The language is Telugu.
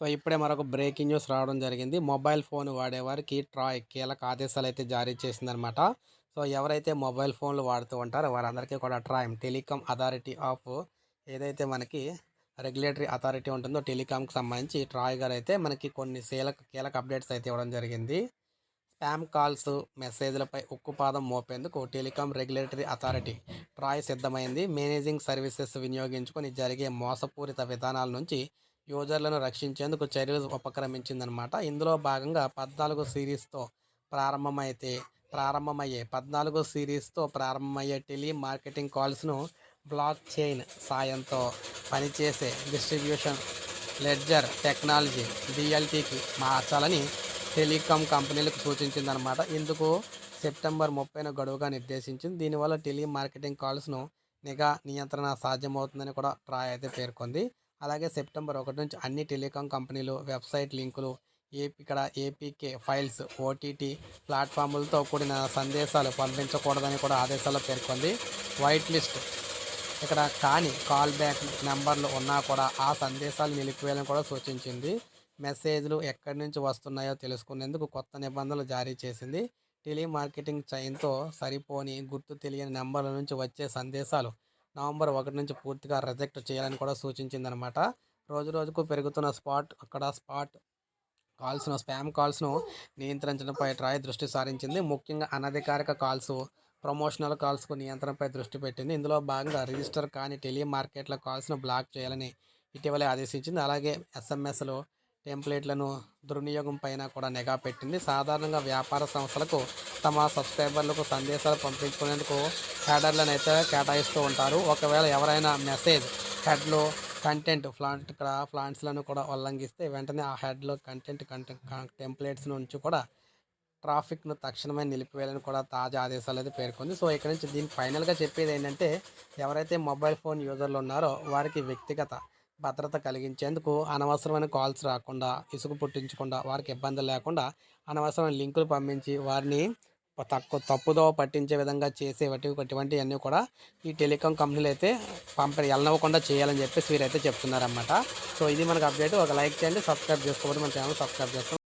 సో ఇప్పుడే మరొక బ్రేకింగ్ న్యూస్ రావడం జరిగింది. మొబైల్ ఫోన్ వాడేవారికి ట్రాయ్ కీలక ఆదేశాలు అయితే జారీ చేసిందనమాట సో ఎవరైతే మొబైల్ ఫోన్లు వాడుతూ ఉంటారో వారందరికీ కూడా ట్రాయ్ టెలికాం అథారిటీ ఆఫ్ ఏదైతే మనకి రెగ్యులేటరీ అథారిటీ ఉంటుందో టెలికాంకి సంబంధించి ట్రాయ్ గారు అయితే మనకి కొన్ని కీలక కీలక అప్డేట్స్ అయితే ఇవ్వడం జరిగింది. స్పామ్ కాల్స్ మెసేజ్లపై ఉక్కుపాదం మోపేందుకు టెలికాం రెగ్యులేటరీ అథారిటీ ట్రాయ్ సిద్ధమైంది. మేనేజింగ్ సర్వీసెస్ వినియోగించుకొని జరిగే మోసపూరిత విధానాల నుంచి యూజర్లను రక్షించేందుకు చర్యలు ఉపక్రమించిందనమాట ఇందులో భాగంగా పద్నాలుగు సిరీస్తో ప్రారంభమైతే ప్రారంభమయ్యే పద్నాలుగు సిరీస్తో ప్రారంభమయ్యే టెలి మార్కెటింగ్ కాల్స్ను బ్లాక్ చైన్ సాయంతో పనిచేసే డిస్ట్రిబ్యూషన్ లెడ్జర్ టెక్నాలజీ డిఎల్టీకి మార్చాలని టెలికాం కంపెనీలకు సూచించిందనమాట ఇందుకు సెప్టెంబర్ ముప్పైన గడువుగా నిర్దేశించింది. దీనివల్ల టెలి మార్కెటింగ్ కాల్స్ను నిఘా నియంత్రణ సాధ్యమవుతుందని కూడా ట్రాయ్ అయితే పేర్కొంది. అలాగే సెప్టెంబర్ ఒకటి నుంచి అన్ని టెలికాం కంపెనీలు వెబ్సైట్ లింకులు ఏపీ ఇక్కడ ఏపీకే ఫైల్స్ ఓటీటీ ప్లాట్ఫామ్లతో కూడిన సందేశాలు పంపించకూడదని కూడా ఆదేశాల్లో పేర్కొంది. వైట్ లిస్ట్ ఇక్కడ కానీ కాల్ బ్యాక్ నెంబర్లు ఉన్నా కూడా ఆ సందేశాలు నిలిపివేయాలని కూడా సూచించింది. మెసేజ్లు ఎక్కడి నుంచి వస్తున్నాయో తెలుసుకునేందుకు కొత్త నిబంధనలు జారీ చేసింది. టెలిమార్కెటింగ్ చైన్తో సరిపోని గుర్తు తెలియని నెంబర్ల నుంచి వచ్చే సందేశాలు నవంబర్ ఒకటి నుంచి పూర్తిగా రిజెక్ట్ చేయాలని కూడా సూచించిందనమాట. రోజు రోజుకు పెరుగుతున్న స్పాట్ అక్కడ స్పాట్ కాల్స్ను స్పామ్ కాల్స్ను నియంత్రించడంపై ట్రాయ్ దృష్టి సారించింది. ముఖ్యంగా అనధికారిక కాల్స్ ప్రమోషనల్ కాల్స్కు నియంత్రణపై దృష్టి పెట్టింది. ఇందులో భాగంగా రిజిస్టర్ కాని టెలిమార్కెట్ల కాల్స్ను బ్లాక్ చేయాలని ఇటీవలే ఆదేశించింది. అలాగే ఎస్ఎంఎస్లు టెంప్లెట్లను దుర్వినియోగం పైన కూడా నిఘా పెట్టింది. సాధారణంగా వ్యాపార సంస్థలకు తమ సబ్స్క్రైబర్లకు సందేశాలు పంపించుకునేందుకు హెడర్లను అయితే కేటాయిస్తూ ఉంటారు. ఒకవేళ ఎవరైనా మెసేజ్ హెడ్లో కంటెంట్ ఫ్లాంట్ ఇక్కడ ఫ్లాంట్స్లను కూడా ఉల్లంఘిస్తే వెంటనే ఆ హెడ్లో కంటెంట్ కంటెంట్ టెంప్లెట్స్ నుంచి కూడా ట్రాఫిక్ను తక్షణమే నిలిపివేయాలని కూడా తాజా ఆదేశాలు అయితే పేర్కొంది. సో ఇక్కడ నుంచి దీనికి ఫైనల్గా చెప్పేది ఏంటంటే ఎవరైతే మొబైల్ ఫోన్ యూజర్లు ఉన్నారో వారికి వ్యక్తిగత భద్రత కలిగించేందుకు అనవసరమైన కాల్స్ రాకుండా ఇసుగు పుట్టించకుండా వారికి ఇబ్బందులు లేకుండా అనవసరమైన లింకులు పంపించి వారిని తక్కువ తప్పుదో పట్టించే విధంగా చేసే ఇటువంటి అన్నీ కూడా ఈ టెలికాం కంపెనీలు అయితే పంప వెళ్ళనివ్వకుండా చేయాలని చెప్పేసి వీరైతే చెప్తున్నారన్నమాట. సో ఇది మనకు అప్డేట్. ఒక లైక్ చేయండి సబ్స్క్రైబ్ చేసుకోవడం మన ఛానల్ సబ్స్క్రైబ్ చేసుకోండి